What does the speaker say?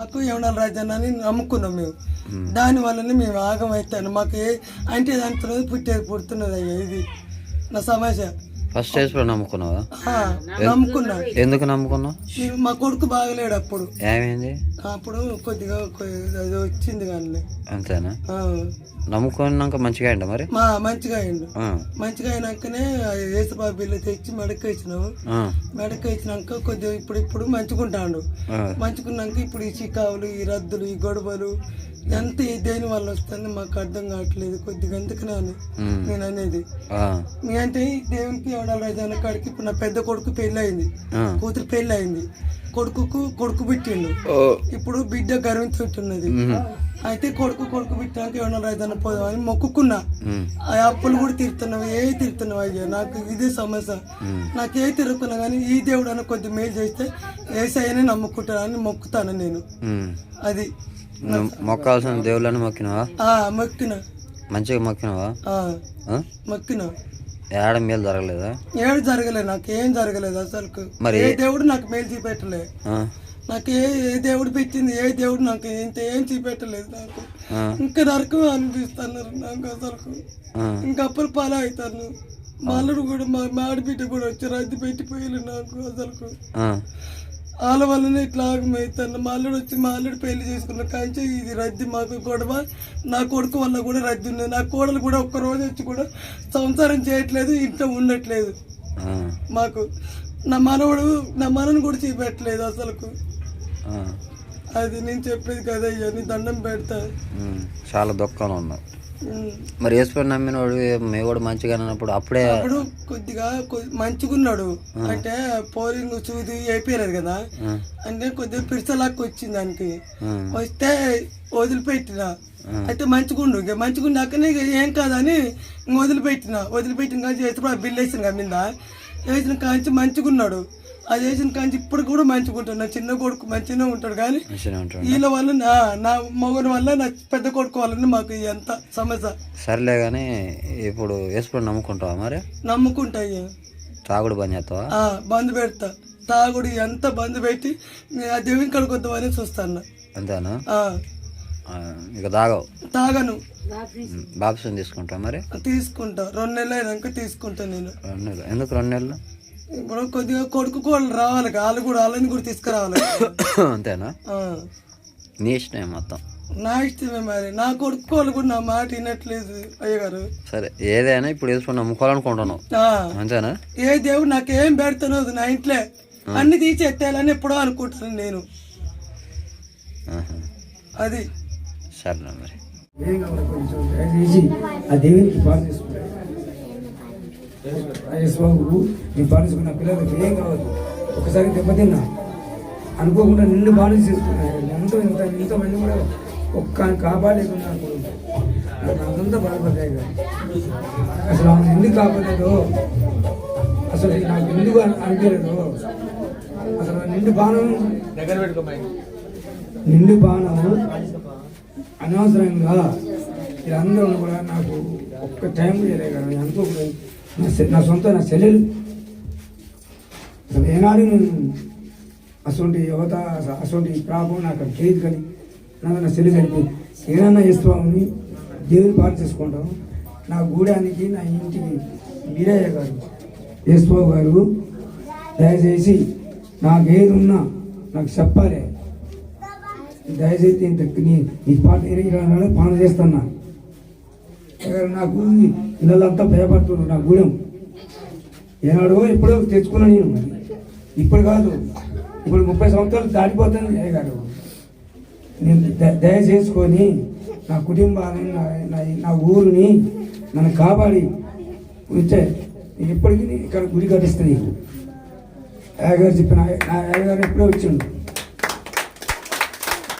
మాకు యవనాల రాజ్యాన్ని నమ్ముకున్నాం మేము. దాని వల్లనే మేము ఆగం అవుతాను. మాకు ఏ అంటే దాంట్లో పుట్టేది పుడుతున్నది అయ్యా ఇది నా సమస్య. ఫస్ట్ స్టేజ్లో నమ్ముకున్నావా? ఆ, నమ్ముకున్నా. ఎందుకు నమ్ముకున్నావు? మా కొడుకు బాగలేడు అప్పుడు. ఏమైంది? అప్పుడు కొద్దిగా అది వచ్చింది కానీ అంతేనా? నమ్ముకున్నాక మంచిగా అయిందా మరి? మా మంచిగా అయిండు. మంచిగా అయినాకనే ఏసుబాబు బిల్లు తెచ్చి మెడక ఇచ్చినాము ఆ, మెడక ఇచ్చినాక కొద్దిగా ఇప్పుడు ఇప్పుడు మంచుకుంటాడు. మంచుకున్నాక ఇప్పుడు ఈ చికావులు ఈ రద్దులు ఈ గొడవలు ఎంత దేని వల్ల వస్తుంది మాకు అర్థం కావట్లేదు. కొద్దిగా ఎందుకనే అని నేను అనేది. అంటే దేవునికి ఎవడాలి కాడికి? ఇప్పుడు నా పెద్ద కొడుకు పెళ్ళి అయింది. కూతురు పెళ్ళి అయింది కొడుకుకు కొడుకు పెట్టిండు. ఇప్పుడు బిడ్డ గర్వించుంటున్నది ఉమ్, అయితే కొడుకు కొడుకు పెట్టాక ఎవడన్నా రాజాన పోదామని మొక్కుకున్నా. ఆ అప్పులు కూడా తీరుతున్నావు. ఏ తీరుతున్నావు అయ్యా? నాకు ఇదే సమస్య. నాకు ఏ తిరుగుతున్నా కానీ ఈ దేవుడు అన్న కొద్ది మేలు చేస్తే ఏసయ్యనే నమ్ముకుంటానని మొక్కుతాను నేను. అది. మొక్కాల్సిన దేవుళ్ళని మొక్కినావా? ఆ మొక్కిన. మంచిగా మొక్కినావా? మొక్కిన. ఏడ మేలు జరగలేదా? ఏడు జరగలేదు నాకు ఏం జరగలేదు అసలు మరి- ఏ దేవుడు నాకు మేలు చూపెట్టలే. నాకు ఏ ఏ దేవుడు పెట్టింది ఏ దేవుడు నాకు ఇంత ఏం చూపెట్టలేదు నాకు. ఇంకా నరకం అనిపిస్తున్నారు నాకు అసలు ఇంకా అప్పులు పాలు అవుతాను మా అల్లుడు కూడా మా మా ఆడబిడ్డ కూడా వచ్చి రద్దు పెట్టిపోయారు నాకు అసలు వాళ్ళ వల్లనే ఇట్లా ఆగమవుతాను మా అల్లుడు వచ్చి మా అల్లుడు పెళ్ళి చేసుకున్న కాంచి ఇది రద్ది మాకు గొడవ. నా కొడుకు వల్ల కూడా రద్ది ఉన్నది. నా కోడలు కూడా ఒక్క రోజు వచ్చి కూడా సంసారం చేయట్లేదు ఇంట్లో ఉండట్లేదు. మాకు నా మనవడు నా మనని కూడా చూపెట్టలేదు అసలుకు. ఆ. అది నేను చెప్పేది కదా అయ్యా నీ దండం పెడతా. చాలా దుఃఖంలో ఉన్నావు. ఉమ్. మరి వేసుకొని నమ్మినోడు మీ కూడా మంచిగా అన్నప్పుడు అప్పుడే అప్పుడు కొద్దిగా మంచిగున్నాడు. అంటే పోలింగ్ చూది అయిపోయారు కదా. అంటే కొద్దిగా పిడిసలాక్క వచ్చింది దానికి. వస్తే వదిలిపెట్టిన. అయితే మంచిగుండు. ఇక మంచిగుండాకనే ఏం కాదని ఇంక వదిలిపెట్టిన. వదిలిపెట్టిన కాంచి ఎప్పుడు బిల్లు వేసిన కదా మీద. వేసిన కాంచి మంచిగున్నాడు. అది వేసిన కాంచి ఇప్పుడు కూడా మంచిగుంటాడు నా చిన్న కొడుకు మంచిగానే ఉంటాడు కానీ మంచిగా ఉంటాడు. వీళ్ళ వల్ల నా నా మగని వల్ల నా పెద్ద కొడుకు వల్ల మాకు ఎంత సమస్య. సర్లే కానీ ఇప్పుడు వేసుకొని నమ్ముకుంటావా మరి? నమ్ముకుంటాయి తాగుడు బంద్ చేస్తావా? ఆ, బంద్ పెడతా. తాగుడు ఎంత బంద్ పెట్టి ఆ దేవుని కడుకు వద్దామని చూస్తాను. అంతేనా? ఇక తాగవు. తాగను. బాప్సం తీసుకుంటావా మరి? తీసుకుంటా. రెండు నెలలు అయినాక తీసుకుంటా నేను. రెండు నెలలు. ఎందుకు రెండు నెలలు? ఇప్పుడు కొద్దిగా కొడుకు వాళ్ళు రావాలి వాళ్ళు కూడా వాళ్ళని కూడా తీసుకురావాలి. అంతేనా? ఆ, నీ ఇష్టమే మొత్తం? నా ఇష్టమే మరి. నా కొడుకు వాళ్ళు కూడా నా మాట వినట్లేదు అయ్యగారు. సరే ఏదైనా ఇప్పుడు వేసుకొని నమ్ముకోవాలనుకుంటున్నావు అంతేనా? ఏ దేవుడు నాకేం పెడుతున్నది నా ఇంట్లో? అన్ని తీసి ఎత్తేయాలని ఎప్పుడో అనుకుంటాను నేను. అది. సరేనా మరి. ఏం ఆ దేవునికి పాలు చేసుకుంటారు రాజేశ్వరావు నీ పాలించుకున్న పిల్లలకి ఏం కావాలి? ఒకసారి దెబ్బతిన్నా. అనుకోకుండా నిన్ను బాగా చేసుకున్నారు ఎంతో ఇంత ఇంతమంది కూడా ఒక్క నాకు అంతంతా బాధపడ్డాయి కదా. అసలు ఆమె ఎందుకు కాపాడలేదో అసలు నాకు ఎందుకు అని- అనిపించలేదు అసలు నిండు బాణం నిండు బాణము అనవసరంగా వీళ్ళందరూ కూడా నాకు ఒక్క టైం చేయలేదు కదా నేను అనుకోకూడదు నా నా సొంత నా చెల్లెలు. అసలు ఏనాడు నేను అసలు యువత అసొంటి ప్రాబ్లం నాకు చేయదు కానీ నాకు నా చెల్లి కలిపి ఏదన్నా ఇస్తామని దేవుని పాలు చేసుకుంటాం. నా గూడానికి నా ఇంటికి మీరయ్య గారు యేసుబాబు గారు దయచేసి నాకేది ఉన్నా నాకు చెప్పాలి. దయచేసి ఇంత నీ ఈ పాట ఇరవై నాలుగు పాన చేస్తున్నా అయ్యగారు నా గుడి ఇళ్ళంతా భయపడుతున్నారు నా గూడెం ఏనాడో ఎప్పుడో తెచ్చుకున్నాను నేను ఇప్పుడు కాదు. ఇప్పుడు ముప్పై సంవత్సరాలు దాటిపోతాను అయ్య గారు నేను దయచేసుకొని నా కుటుంబాన్ని నా నా- ఊరిని నన్ను కాపాడి. ఉంటే ఎప్పటికీ ఇక్కడ గుడి కట్టిస్తుంది అయ్యగారు చెప్పిన నా అయ్యగారు ఎప్పుడో వచ్చిండు.